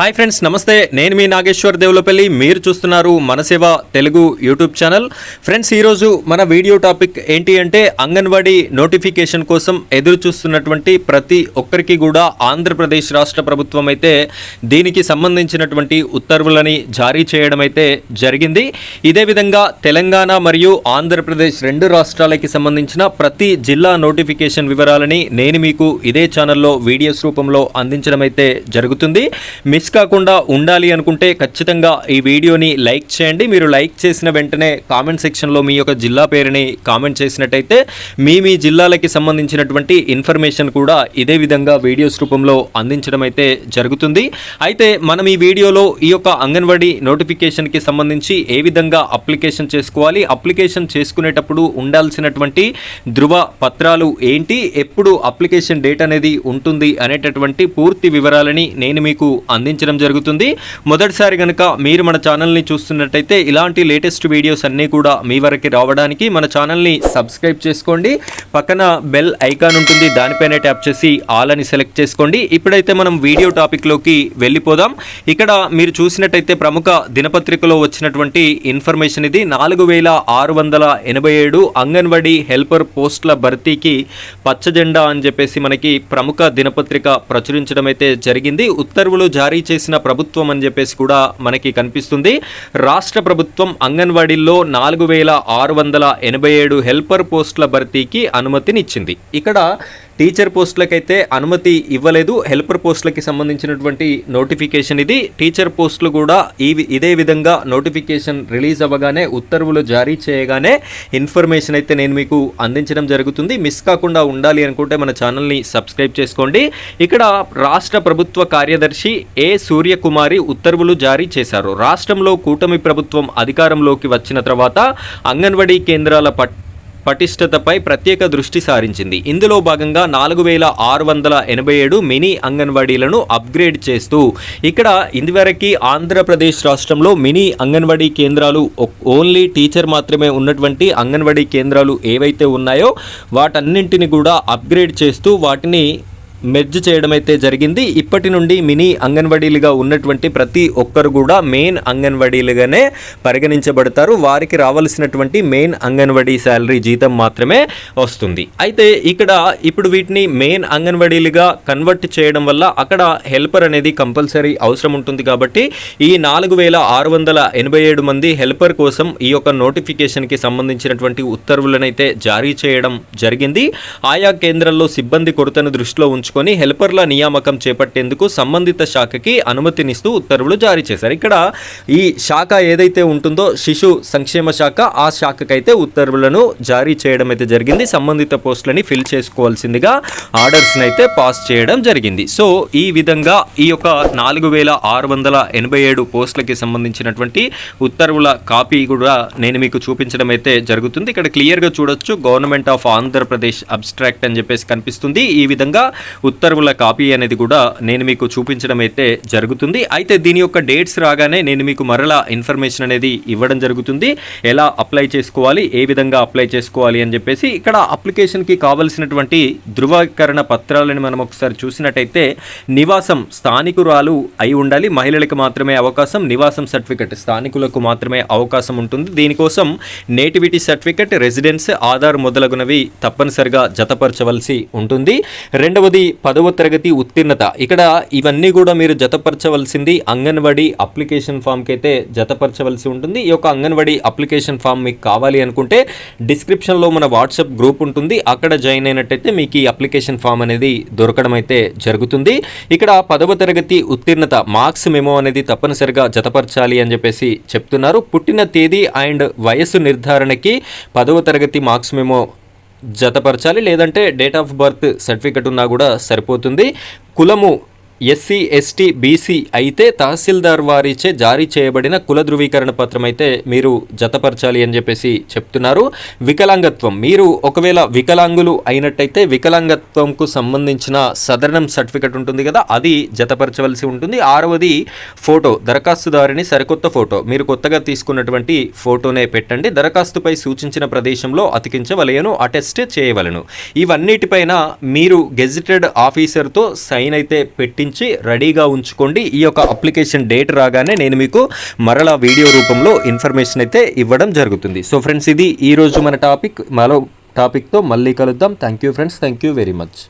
Hi friends నమస్తే. నేను మీ నాగేశ్వర్ దేవులపల్లి. మీరు చూస్తున్నారు Manaseva Telugu YouTube channel. Friends ఈరోజు మన వీడియో టాపిక్ ఏంటి అంటే అంగన్వాడీ నోటిఫికేషన్ కోసం ఎదురు చూస్తున్నటువంటి ప్రతి ఒక్కరికి కూడా ఆంధ్రప్రదేశ్ రాష్ట్ర ప్రభుత్వం అయితే దీనికి సంబంధించినటువంటి ఉత్తర్వులని జారీ చేయడం అయితే జరిగింది. ఇదే విధంగా తెలంగాణ మరియు ఆంధ్రప్రదేశ్ రెండు రాష్ట్రాలకి సంబంధించిన ప్రతి జిల్లా నోటిఫికేషన్ వివరాలని నేను మీకు ఇదే ఛానల్లో వీడియోస్ రూపంలో అందించడం అయితే జరుగుతుంది. మిస్ కాకుండా ఉండాలి అనుకుంటే ఖచ్చితంగా ఈ వీడియోని లైక్ చేయండి. మీరు లైక్ చేసిన వెంటనే కామెంట్ సెక్షన్లో మీ యొక్క జిల్లా పేరుని కామెంట్ చేసినట్టయితే మీ మీ జిల్లాలకి సంబంధించినటువంటి ఇన్ఫర్మేషన్ కూడా ఇదే విధంగా వీడియోస్ రూపంలో అందించడం అయితే జరుగుతుంది. అయితే మనం ఈ వీడియోలో ఈ యొక్క అంగన్వాడీ నోటిఫికేషన్కి సంబంధించి ఏ విధంగా అప్లికేషన్ చేసుకోవాలి అప్లికేషన్ చేసుకునేటప్పుడు ఉండాల్సినటువంటి ధృవ పత్రాలు ఏంటి ఎప్పుడు అప్లికేషన్ డేట్ అనేది ఉంటుంది అనేటటువంటి పూర్తి వివరాలని నేను మీకు అందించడం జరుగుతుంది. మొదటిసారి కనుక మీరు మన ఛానల్ని చూస్తున్నట్టయితే ఇలాంటి లేటెస్ట్ వీడియోస్ అన్నీ కూడా మీ వరకు రావడానికి మన ఛానల్ని సబ్స్క్రైబ్ చేసుకోండి. పక్కన బెల్ ఐకాన్ ఉంటుంది. దానిపైన ట్యాప్ చేసి ఆల్ అని సెలెక్ట్ చేసుకోండి. ఇప్పుడైతే మనం వీడియో టాపిక్లోకి వెళ్ళిపోదాం. ఇక్కడ మీరు చూసినట్టయితే ప్రముఖ దినపత్రికలో వచ్చినటువంటి ఇన్ఫర్మేషన్ ఇది. నాలుగు వేల ఆరు వందల ఎనభై ఏడు అంగన్వాడీ హెల్పర్ పోస్టుల భర్తీకి పచ్చ జెండా అని చెప్పేసి మనకి ప్రముఖ దినపత్రిక ప్రచురించడం అయితే జరిగింది. ఉత్తర్వులు జారీ చేసిన ప్రభుత్వం అని చెప్పేసి కూడా మనకి కనిపిస్తుంది. రాష్ట్ర ప్రభుత్వం అంగన్వాడీల్లో నాలుగు వేల ఆరు వందల ఎనభై ఏడు హెల్పర్ పోస్టుల భర్తీకి అనుమతినిచ్చింది. ఇక్కడ టీచర్ పోస్టులకైతే అనుమతి ఇవ్వలేదు. హెల్పర్ పోస్టులకి సంబంధించినటువంటి నోటిఫికేషన్ ఇది. టీచర్ పోస్టులు కూడా ఈ ఇదే విధంగా నోటిఫికేషన్ రిలీజ్ అవ్వగానే ఉత్తర్వులు జారీ చేయగానే ఇన్ఫర్మేషన్ అయితే నేను మీకు అందించడం జరుగుతుంది. మిస్ కాకుండా ఉండాలి అనుకుంటే మన ఛానల్ని సబ్స్క్రైబ్ చేసుకోండి. ఇక్కడ రాష్ట్ర ప్రభుత్వ కార్యదర్శి ఏ సూర్యకుమారి ఉత్తర్వులు జారీ చేశారు. రాష్ట్రంలో కూటమి ప్రభుత్వం అధికారంలోకి వచ్చిన తర్వాత అంగన్వాడీ కేంద్రాల పట్ పటిష్టతపై ప్రత్యేక దృష్టి సారించింది. ఇందులో భాగంగా నాలుగు వేల ఆరు వందల ఎనభై ఏడు మినీ అంగన్వాడీలను అప్గ్రేడ్ చేస్తూ ఇక్కడ ఇదివరకు ఆంధ్రప్రదేశ్ రాష్ట్రంలో మినీ అంగన్వాడీ కేంద్రాలు ఓన్లీ టీచర్ మాత్రమే ఉన్నటువంటి అంగన్వాడీ కేంద్రాలు ఏవైతే ఉన్నాయో వాటన్నింటిని కూడా అప్గ్రేడ్ చేస్తూ వాటిని మెర్జ్ చేయడం అయితే జరిగింది. ఇప్పటి నుండి మినీ అంగన్వాడీలుగా ఉన్నటువంటి ప్రతి ఒక్కరు కూడా మెయిన్ అంగన్వాడీలుగానే పరిగణించబడతారు. వారికి రావాల్సినటువంటి మెయిన్ అంగన్వాడీ శాలరీ జీతం మాత్రమే వస్తుంది. అయితే ఇక్కడ ఇప్పుడు వీటిని మెయిన్ అంగన్వాడీలుగా కన్వర్ట్ చేయడం వల్ల అక్కడ హెల్పర్ అనేది కంపల్సరీ అవసరం ఉంటుంది కాబట్టి ఈ నాలుగు వేల ఆరు వందల ఎనభై ఏడు మంది హెల్పర్ కోసం ఈ యొక్క నోటిఫికేషన్కి సంబంధించినటువంటి ఉత్తర్వులనైతే జారీ చేయడం జరిగింది. ఆయా కేంద్రాల్లో సిబ్బంది కొరతను దృష్టిలో ఉంచు ఉంచుకొని హెల్పర్ల నియామకం చేపట్టేందుకు సంబంధిత శాఖకి అనుమతినిస్తూ ఉత్తర్వులు జారీ చేశారు. ఇక్కడ ఈ శాఖ ఏదైతే ఉంటుందో శిశు సంక్షేమ శాఖ ఆ శాఖకైతే ఉత్తర్వులను జారీ చేయడం అయితే జరిగింది. సంబంధిత పోస్టులని ఫిల్ చేసుకోవాల్సిందిగా ఆర్డర్స్ని అయితే పాస్ చేయడం జరిగింది. సో ఈ విధంగా ఈ యొక్క నాలుగు వేల ఆరు వందల ఎనభై ఏడు పోస్టులకి సంబంధించినటువంటి ఉత్తర్వుల కాపీ కూడా నేను మీకు చూపించడం అయితే జరుగుతుంది. ఇక్కడ క్లియర్గా చూడొచ్చు. గవర్నమెంట్ ఆఫ్ ఆంధ్రప్రదేశ్ అబ్స్ట్రాక్ట్ అని చెప్పేసి కనిపిస్తుంది. ఈ విధంగా ఉత్తర్వుల కాపీ అనేది కూడా నేను మీకు చూపించడం అయితే జరుగుతుంది. అయితే దీని యొక్క డేట్స్ రాగానే నేను మీకు మరలా ఇన్ఫర్మేషన్ అనేది ఇవ్వడం జరుగుతుంది. ఎలా అప్లై చేసుకోవాలి ఏ విధంగా అప్లై చేసుకోవాలి అని చెప్పేసి ఇక్కడ అప్లికేషన్కి కావలసినటువంటి ధృవీకరణ పత్రాలను మనం ఒకసారి చూసినట్టయితే నివాసం స్థానికురాలు అయి ఉండాలి. మహిళలకు మాత్రమే అవకాశం నివాసం సర్టిఫికెట్ స్థానికులకు మాత్రమే అవకాశం ఉంటుంది. దీనికోసం నేటివిటీ సర్టిఫికెట్ రెసిడెన్స్ ఆధార్ మొదలగునవి తప్పనిసరిగా జతపరచవలసి ఉంటుంది. రెండవది పదవ తరగతి ఉత్తీర్ణత. ఇక్కడ ఇవన్నీ కూడా మీరు జతపరచవలసింది అంగన్వాడీ అప్లికేషన్ ఫామ్కి అయితే జతపరచవలసి ఉంటుంది. ఈ యొక్క అంగన్వాడీ అప్లికేషన్ ఫామ్ మీకు కావాలి అనుకుంటే డిస్క్రిప్షన్లో మన వాట్సాప్ గ్రూప్ ఉంటుంది. అక్కడ జాయిన్ అయినట్టయితే మీకు ఈ అప్లికేషన్ ఫామ్ అనేది దొరకడం అయితే జరుగుతుంది. ఇక్కడ పదవ తరగతి ఉత్తీర్ణత మార్క్స్ మెమో అనేది తప్పనిసరిగా జతపరచాలి అని చెప్పేసి చెప్తున్నారు. పుట్టిన తేదీ అండ్ వయస్సు నిర్ధారణకి పదవ తరగతి మార్క్స్ మెమో జతపరచాలి లేదంటే డేట్ ఆఫ్ బర్త్ సర్టిఫికెట్ ఉన్నా కూడా సరిపోతుంది. కులము ఎస్సీ ఎస్టీ బీసీ అయితే తహసీల్దార్ వారిచే జారీ చేయబడిన కుల ధృవీకరణ పత్రం అయితే మీరు జతపరచాలి అని చెప్పేసి చెప్తున్నారు. వికలాంగత్వం మీరు ఒకవేళ వికలాంగులు అయినట్టయితే వికలాంగత్వంకు సంబంధించిన సదరణం సర్టిఫికెట్ ఉంటుంది కదా అది జతపరచవలసి ఉంటుంది. ఆరవది ఫోటో దరఖాస్తుదారుని సరికొత్త ఫోటో మీరు కొత్తగా తీసుకున్నటువంటి ఫోటోనే పెట్టండి. దరఖాస్తుపై సూచించిన ప్రదేశంలో అతికించవలయను అటెస్ట్ చేయవలను. ఇవన్నిటిపైన మీరు గెజిటెడ్ ఆఫీసర్తో సైన్ అయితే పెట్టించి పూరించి రెడీగా ఉంచుకోండి. ఈ యొక్క అప్లికేషన్ డేట్ రాగానే నేను మీకు మరలా వీడియో రూపంలో ఇన్ఫర్మేషన్ అయితే ఇవ్వడం జరుగుతుంది. సో ఫ్రెండ్స్ ఇది ఈరోజు మన టాపిక్. మరో టాపిక్తో మళ్ళీ కలుద్దాం. Thank you friends thank you very much